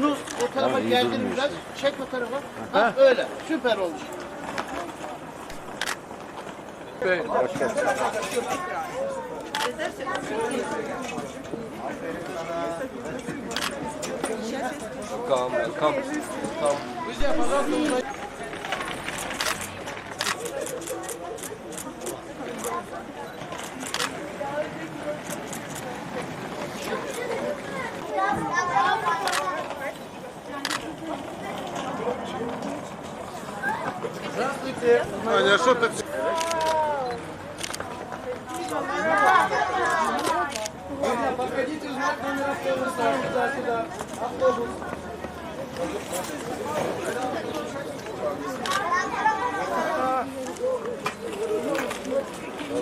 Şunu o tarafa geldir biraz. Çek o tarafa. Ha, öyle. Süper olmuş. Welcome, welcome. Здравствуйте. Аня, а что ты... Подходите, знак номер автобуса. Сюда, сюда. Автобус.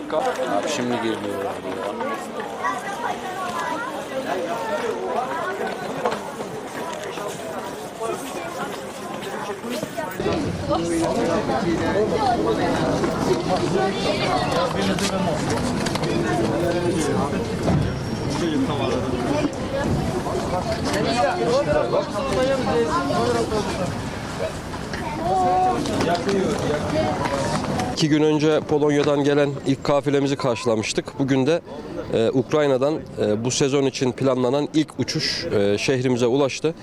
В общем, не гильдию. İki gün önce Polonya'dan gelen ilk kafilemizi karşılamıştık. Bugün de e, Ukrayna'dan e, bu sezon için planlanan ilk uçuş e, şehrimize ulaştı.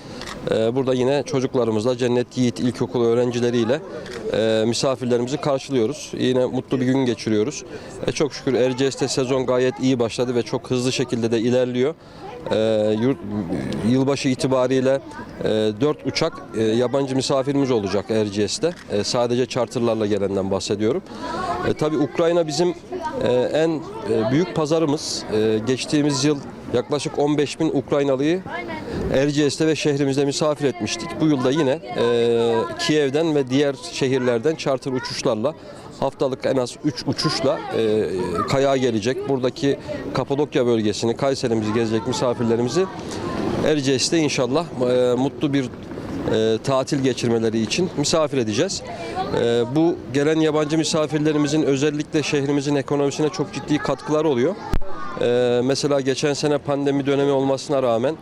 E, burada yine çocuklarımızla Cennet Yiğit İlkokulu öğrencileriyle e, misafirlerimizi karşılıyoruz. Yine mutlu bir gün geçiriyoruz. E, çok şükür Erciyes'te sezon gayet iyi başladı ve çok hızlı şekilde de ilerliyor. E, yurt, yılbaşı itibariyle e, 4 uçak e, yabancı misafirimiz olacak Erciyes'te. E, sadece charterlarla gelenden bahsediyorum. E, tabii Ukrayna bizim en e, büyük pazarımız. E, geçtiğimiz yıl yaklaşık 15 bin Ukraynalıyı Erciyes'te ve şehrimizde misafir etmiştik. Bu yılda yine e, Kiev'den ve diğer şehirlerden charter uçuşlarla haftalık en az 3 uçuşla e, Kayağa gelecek. Buradaki Kapadokya bölgesini, Kayseri'mizi gezecek misafirlerimizi Erciyes'te inşallah e, mutlu bir e, tatil geçirmeleri için misafir edeceğiz. E, bu gelen yabancı misafirlerimizin özellikle şehrimizin ekonomisine çok ciddi katkıları oluyor. E, mesela geçen sene pandemi dönemi olmasına rağmen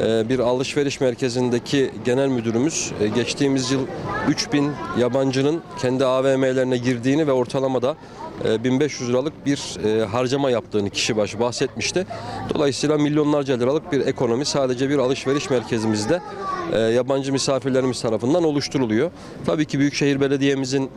e, bir alışveriş merkezindeki genel müdürümüz e, geçtiğimiz yıl 3000 yabancının kendi AVM'lerine girdiğini ve ortalamada 1500 liralık bir e, harcama yaptığını kişi başı bahsetmişti. Dolayısıyla milyonlarca liralık bir ekonomi sadece bir alışveriş merkezimizde e, yabancı misafirlerimiz tarafından oluşturuluyor. Tabii ki Büyükşehir Belediye'mizin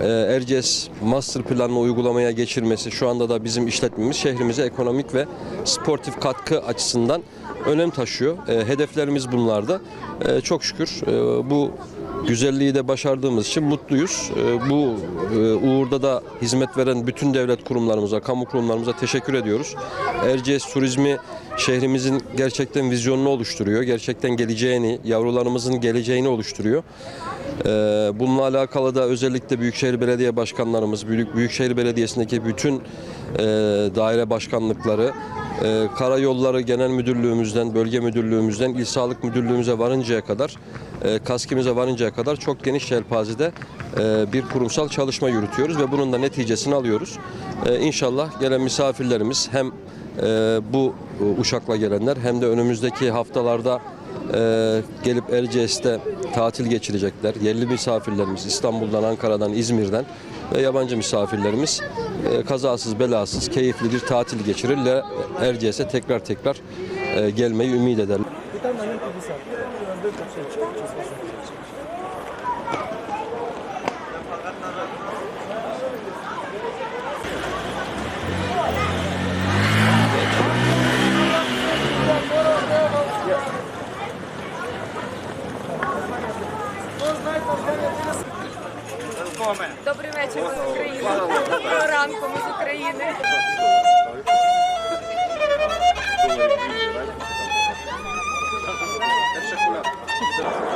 e, Erciyes Master Planını uygulamaya geçirmesi şu anda da bizim işletmemiz şehrimize ekonomik ve sportif katkı açısından önem taşıyor. Hedeflerimiz bunlarda. E, çok şükür bu güzelliği de başardığımız için mutluyuz. E, bu e, uğurda da hizmet veren bütün devlet kurumlarımıza, kamu kurumlarımıza teşekkür ediyoruz. Erciyes turizmi şehrimizin gerçekten vizyonunu oluşturuyor. Gerçekten geleceğini, yavrularımızın geleceğini oluşturuyor. Ee, Bununla alakalı da özellikle Büyükşehir Belediye Başkanlarımız, Büyük Büyükşehir Belediyesi'ndeki bütün e, daire başkanlıkları, e, Karayolları Genel Müdürlüğümüzden, Bölge Müdürlüğümüzden, İl Sağlık Müdürlüğümüze varıncaya kadar, e, KASKİ'mize varıncaya kadar çok geniş yelpazede e, bir kurumsal çalışma yürütüyoruz ve bunun da neticesini alıyoruz. E, İnşallah gelen misafirlerimiz hem e, bu uçakla gelenler hem de önümüzdeki haftalarda ee, gelip Erciyes'te tatil geçirecekler. Yerli misafirlerimiz İstanbul'dan, Ankara'dan, İzmir'den ve yabancı misafirlerimiz e, kazasız belasız keyifli bir tatil geçirirler. Erciyes'e tekrar tekrar e, gelmeyi ümit ederler. Житомир. Добрий вечір з України. Доброго ранку ми з України. Перша.